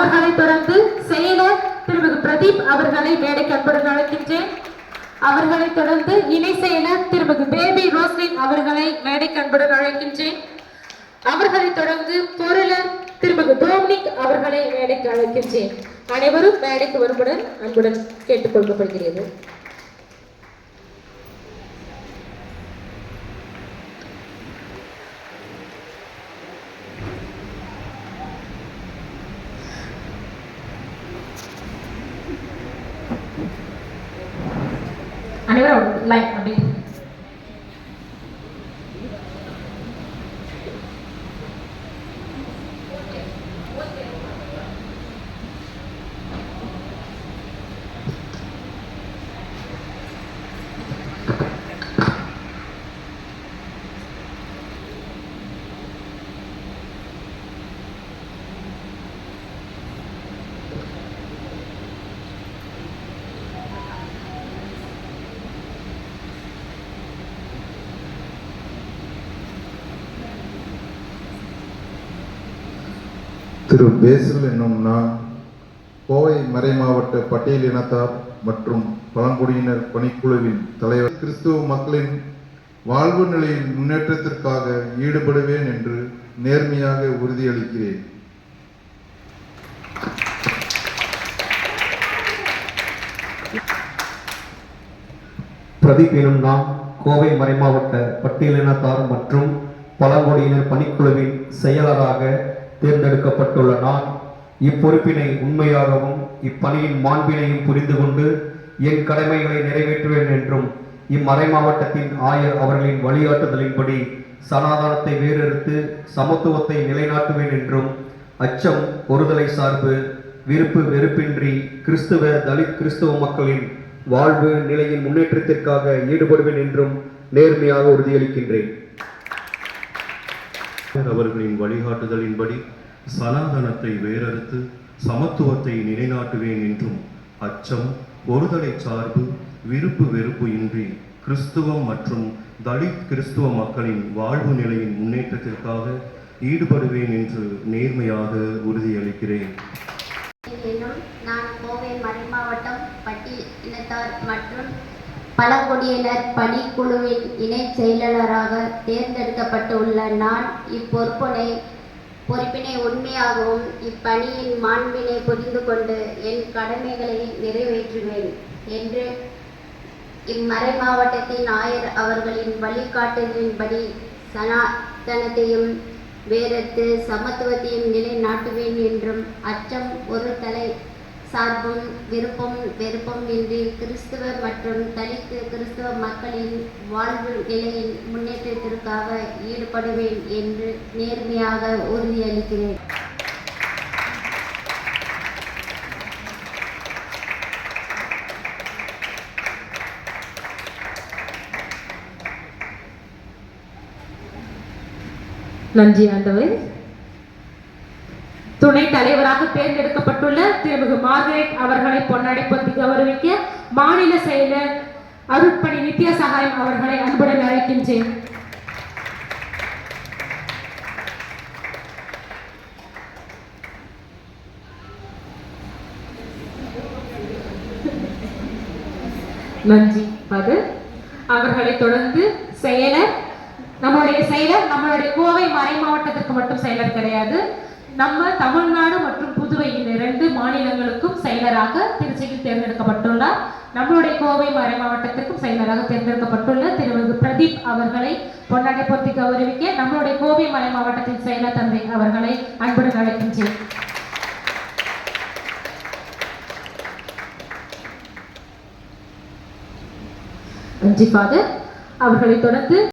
அவர்களை தொடர்ந்து செயலர் திருமிகு பிரதீப் அவர்களை மேடைக்கு அன்புடன் அழைக்கின்றேன். அவர்களை தொடர்ந்து இணை செயலர் திருமிகு பேபி ரோஸ்லின் அவர்களை மேடைக்கு அன்புடன் அழைக்கின்றேன். அவர்களைத் தொடர்ந்து பொருளர் திருமிகு டோமினிக் அவர்களை மேடைக்கு அழைக்கின்றேன். அனைவரும் மேடைக்கு வரும்புடன் அன்புடன் கேட்டுக்கொள்ளப்படுகிறது அனைவரும் லைக் அப்படி Thiru Basil என்னும் நான் கோவை மறைமாவட்ட பட்டியல் இனத்தார் மற்றும் பழங்குடியினர் பணிக்குழுவின் தலைவர். கிறிஸ்துவ மக்களின் வாழ்வு நிலையின் முன்னேற்றத்திற்காக ஈடுபடுவேன் என்று நேர்மையாக உறுதியளிக்கிறேன். பிரதீப் எனும் நாம் கோவை மறைமாவட்ட பட்டியலினத்தார் மற்றும் பழங்குடியினர் பணிக்குழுவின் செயலராக தேர்ந்தெடுக்கப்பட்டுள்ள நான் இப்பொறுப்பினை உண்மையாகவும் இப்பணியின் மாண்பினையும் புரிந்து கொண்டு என் கடமைகளை நிறைவேற்றுவேன் என்றும் இம்மறை மாவட்டத்தின் ஆயர் அவர்களின் வழிகாட்டுதலின்படி சனாதனத்தை வேறறுத்து சமத்துவத்தை நிலைநாட்டுவேன் என்றும் அச்சம் ஒருதலை சார்பு விருப்பு வெறுப்பின்றி கிறிஸ்துவ தலித் கிறிஸ்துவ மக்களின் வாழ்வு நிலையின் முன்னேற்றத்திற்காக ஈடுபடுவேன் என்றும் நேர்மையாக உறுதியளிக்கின்றேன். அவர்களின் வழிகாட்டுதலின்படி சனாதனத்தை வேறறுத்து சமத்துவத்தை நிலைநாட்டுவேன் என்றும் அச்சம் ஒருதலை சார்பு விருப்பு வெறுப்பு இன்றி கிறிஸ்துவம் மற்றும் தலித் கிறிஸ்துவ மக்களின் வாழ்வு நிலையின் முன்னேற்றத்திற்காக ஈடுபடுவேன் என்று நேர்மையாக உறுதியளிக்கிறேன் எனும் நான் கோவை மறைமாவட்டம் பட்டி இனத்தார் மற்றும் பழங்குடியினர் பணிக்குழுவின் இணை செயலாளராக தேர்ந்தெடுக்கப்பட்டுள்ள நான் இப்பொறுப்பினை பொறுப்பினை உண்மையாகவும் இப்பணியின் மாண்பினை புரிந்து கொண்டு என் கடமைகளை நிறைவேற்றுவேன் என்று இம்மறை மாவட்டத்தின் ஆயர் அவர்களின் வழிகாட்டுதலின்படி சனாதனத்தையும் வேறத்து சமத்துவத்தையும் நிலைநாட்டுவேன் என்றும் அச்சம் ஒரு தலை சார்பும் விருப்பம் வெறுப்பம் இன்றி கிறிஸ்துவ மற்றும் தலித்து கிறிஸ்துவ மக்களின் வாழ்வு நிலையின் முன்னேற்றத்திற்காக ஈடுபடுவேன் என்று நேர்மையாக உறுதியளிக்கிறேன். நன்றி ஆண்டவன் துணை தலைவராக தேர்ந்தெடுக்கப்பட்டுள்ள திருமிகு மார்கரெட் அவர்களை பொன்னாடை கௌரவிக்க மாநில செயலர் அருட்பணி நித்யா சகாயம் அவர்களை அன்புடன் அழைக்கின்றேன். நன்றி அது அவர்களை தொடர்ந்து செயலர் நம்மளுடைய செயலர் நம்மளுடைய கோவை மறை மாவட்டத்திற்கு மட்டும் செயலர் கிடையாது. நம்ம தமிழ்நாடு மற்றும் புதுவையின் இரண்டு மாநிலங்களுக்கும் செயலராக திருச்சியில் தேர்ந்தெடுக்கப்பட்டுள்ளார். நம்மளுடைய கோவை மறை மாவட்டத்திற்கும் செயலராக தேர்ந்தெடுக்கப்பட்டுள்ள திரு பிரதீப் அவர்களை பொன்னாடை பொத்தி கௌரவிக்க நம்மளுடைய கோவை மறை மாவட்டத்தின் செயலர் தந்தை அவர்களை அன்புடன் அழைக்கின்றேன். நன்றி ஃபாதர். அவர்களை தொடர்ந்து